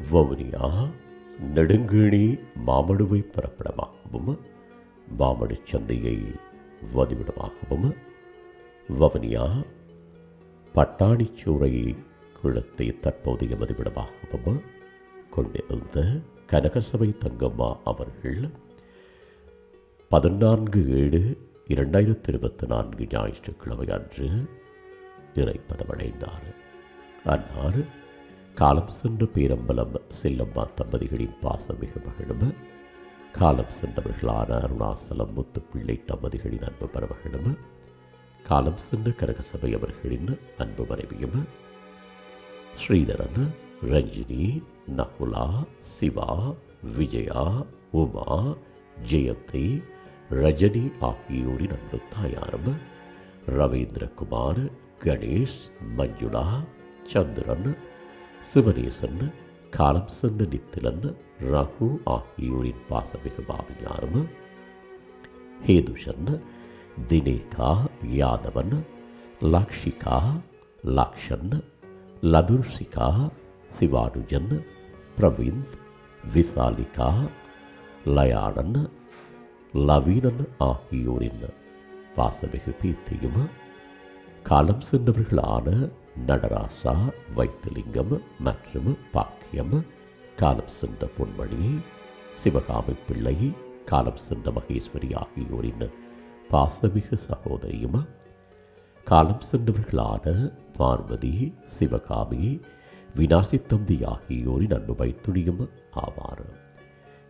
வவுனியா நெடுங்கேணி மாமடுவை பிறப்பிடமாகவும் மாமடு சந்தையை வதிவிடமாகவும் வவுனியா பட்டாணிச்சூரை குளத்தை தற்போதைய வதிவிடமாகவும் கொண்டிருந்த கனகசபை தங்கம்மா அவர்கள் பதினான்கு ஏழு இரண்டாயிரத்தி இருபத்தி நான்கு ஞாயிற்றுக்கிழமை அன்று இறைப்பதமடைந்தார். அன்னார் காலம் சென்ற பேரம்பலம் செல்லம்மா தம்பதிகளின் பாசமிகு மகளும் காலம் சென்றவர்களான அருணாசலம் முத்துப்பிள்ளை தம்பதிகளின் அன்பு மருமகளும் காலம் சென்ற கரகசபை அவர்களின் அன்பு மனைவியும். ஸ்ரீதரன் ரஞ்சினி நகுலா சிவா விஜயா உமா ஜெயந்தி ரஜினி ஆகியோரின் அன்பு தாயாரும். ரவீந்திரகுமார் கணேஷ் மஞ்சுளா சந்திரன் சிவனேசன் காலம் சென்ற நித்திலன் ரகு ஆகியோரின் பாசமிகு பாவியாரும் ஹேதுஷன் தினேகா யாதவன் லக்ஷிகா லக்ஷன் லதுர்ஷிகா சிவானுஜன் பிரவிந்த் விசாலிகா லயானன் லவீனன் ஆகியோரின் பாசமிகு பீர்த்தியும்? காலம் சென்றவர்களான நடராசா வைத்திலிங்கம் மற்றும் பாக்கியம். காலம் சென்ற பொன்மணி சிவகாமி பிள்ளை காலம் சென்ற மகேஸ்வரி ஆகியோரின் பாசமிகு சகோதரியும். காலம் சென்றவர்களான பார்வதி சிவகாமி வினாசி தம்பி ஆகியோரின் அன்பு வைத்துணியும் ஆவார்.